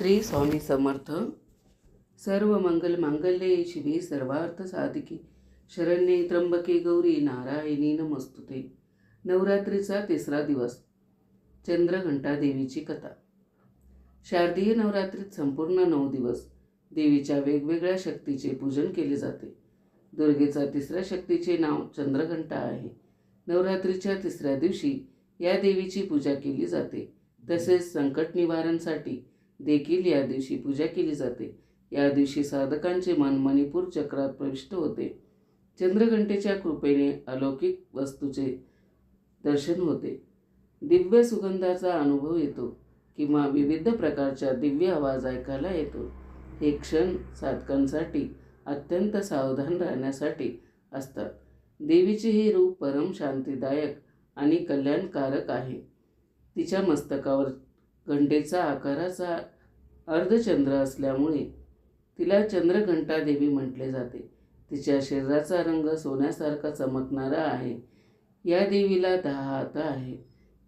श्री स्वामी समर्थ. सर्व मंगल मांगल्ये शिवे सर्वार्थ साधिके. शरण्ये त्र्यंबके गौरी नारायणी नमस्तुते. नवरात्रीचा तिसरा दिवस. चंद्रघंटा देवीची कथा. शारदीय नवरात्रीत संपूर्ण नऊ दिवस देवीच्या वेगवेगळ्या शक्तीचे पूजन केले जाते. दुर्गेचा तिसऱ्या शक्तीचे नाव चंद्रघंटा आहे. नवरात्रीच्या तिसऱ्या दिवशी या देवीची पूजा केली जाते. तसेच संकट निवारणसाठी देखील या दिवशी पूजा केली जाते. या दिवशी साधकांचे मन मणिपूर चक्रात प्रविष्ट होते. चंद्रघंटेच्या कृपेने अलौकिक वस्तूचे दर्शन होते. दिव्य सुगंधाचा अनुभव येतो किंवा विविध प्रकारच्या दिव्य आवाज ऐकायला येतो. हे क्षण साधकांसाठी अत्यंत सावधान राहण्यासाठी असतात. देवीचे हे रूप परम शांतीदायक आणि कल्याणकारक आहे. तिच्या मस्तकावर घंटेचा आकाराचा अर्धचंद्र असल्यामुळे तिला चंद्रघंटा देवी म्हटले जाते. तिच्या शरीराचा रंग सोन्यासारखा चमकणारा आहे. या देवीला दहा हात आहे.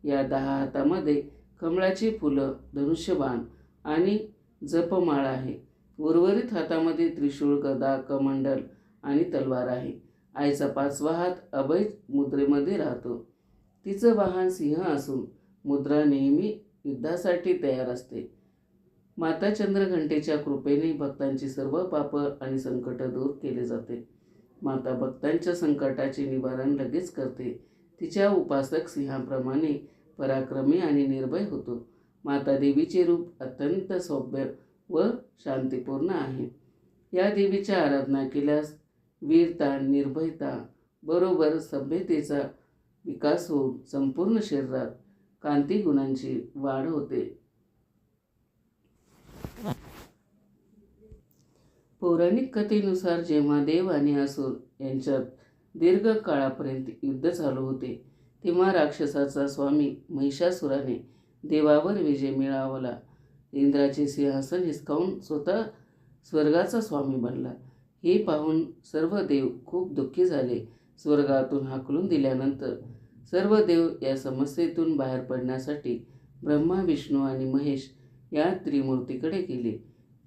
या दहा हातामध्ये कमळाची फुलं धनुष्यबाण आणि जपमाळ आहे. उर्वरित हातामध्ये त्रिशूळ गदा कमंडल आणि तलवार आहे. आईचा पाचवा हात अभय मुद्रेमध्ये राहतो. तिचं वाहन सिंह असून मुद्रा नेहमी युद्धासाठी तयार असते. माता चंद्रघंटेच्या कृपेने भक्तांची सर्व पापं आणि संकट दूर केले जाते. माता भक्तांच्या संकटाचे निवारण लगेच करते. तिच्या उपासक सिंहाप्रमाणे पराक्रमी आणि निर्भय होतो. माता देवीचे रूप अत्यंत सौभ्य व शांतीपूर्ण आहे. या देवीच्या आराधना केल्यास वीरता निर्भयता बरोबर सभ्यतेचा विकास होऊन संपूर्ण शरीरात कांती गुणांची वाढ होते. पौराणिक कथेनुसार जेव्हा देव आणि असुर यांच्यात दीर्घ काळापर्यंत युद्ध चालू होते तेव्हा राक्षसाचा स्वामी महिषासुराने देवावर विजय मिळावला. इंद्राचे सिंहासन हिसकावून स्वतः स्वर्गाचा स्वामी बनला. हे पाहून सर्व देव खूप दुःखी झाले. स्वर्गातून हाकलून दिल्यानंतर सर्व देव या समस्येतून बाहेर पडण्यासाठी ब्रह्मा विष्णू आणि महेश या त्रिमूर्तीकडे गेले.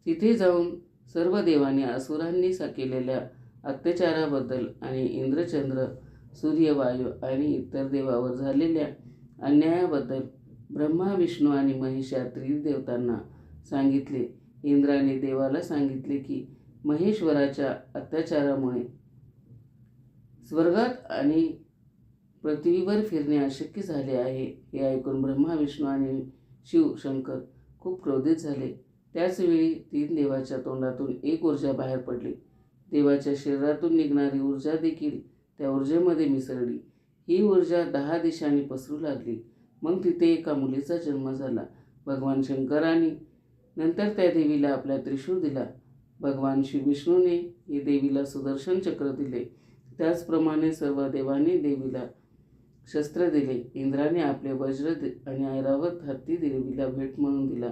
तिथे जाऊन सर्व देवांनी असुरांनी सा केलेल्या अत्याचाराबद्दल आणि इंद्रचंद्र सूर्य वायू आणि इतर देवावर झालेल्या अन्यायाबद्दल ब्रह्मा विष्णू आणि महेश या त्रिदेवतांना सांगितले. इंद्राने देवाला सांगितले की महेश्वराच्या अत्याचारामुळे स्वर्गात आणि पृथ्वीवर फिरणे अशक्य झाले आहे हे ऐकून ब्रह्मा विष्णू आणि शिव शंकर खूप क्रोधित झाले. त्याचवेळी तीन देवाच्या तोंडातून एक ऊर्जा बाहेर पडली. देवाच्या शरीरातून निघणारी ऊर्जा देखील त्या ऊर्जेमध्ये मिसळली. ही ऊर्जा दहा दिशांनी पसरू लागली. मग तिथे एका मुलीचा जन्म झाला. भगवान शंकराने नंतर त्या देवीला आपला त्रिशूळ दिला. भगवान शिव विष्णूने ही देवीला सुदर्शन चक्र दिले. त्याचप्रमाणे सर्व देवांनी देवीला शस्त्र दिले. इंद्राने आपले वज्र आणि ऐरावत हत्ती देवीला भेट म्हणून दिला.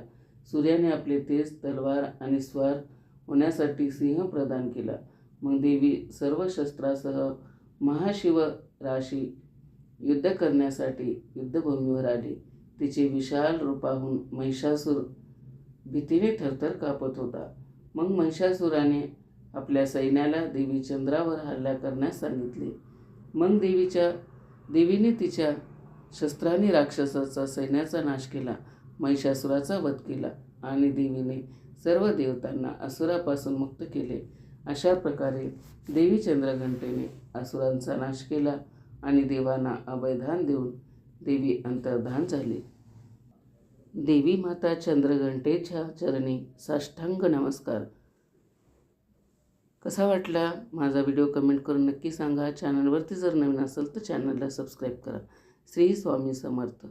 सूर्याने आपले तेज तलवार आणि स्वार होण्यासाठी सिंह प्रदान केला. मग देवी सर्व शस्त्रासह महाशिव राशी युद्ध करण्यासाठी युद्धभूमीवर आली. तिचे विशाल रूपाहून महिषासूर भीतीने थरथर कापत होता. मग महिषासुराने आपल्या सैन्याला देवी चंद्रावर हल्ला करण्यास सांगितले. मग देवीच्या देवीने तिच्या शस्त्रांनी राक्षसाचा सैन्याचा नाश केला महिषासुराचा वध केला आणि देवीने सर्व देवतांना असुरापासून मुक्त केले. अशा प्रकारे देवी चंद्रघंटेने असुरांचा नाश केला आणि देवांना अभयधान देऊन देवी अंतर्धान झाली. देवी माता चंद्रघंटेच्या चरणी साष्टांग नमस्कार. कसा वाटला माझा व्हिडिओ कमेंट करून नक्की सांगा. चॅनलवरती जर नवीन असेल तर चॅनलला सबस्क्राईब करा. श्री स्वामी समर्थ.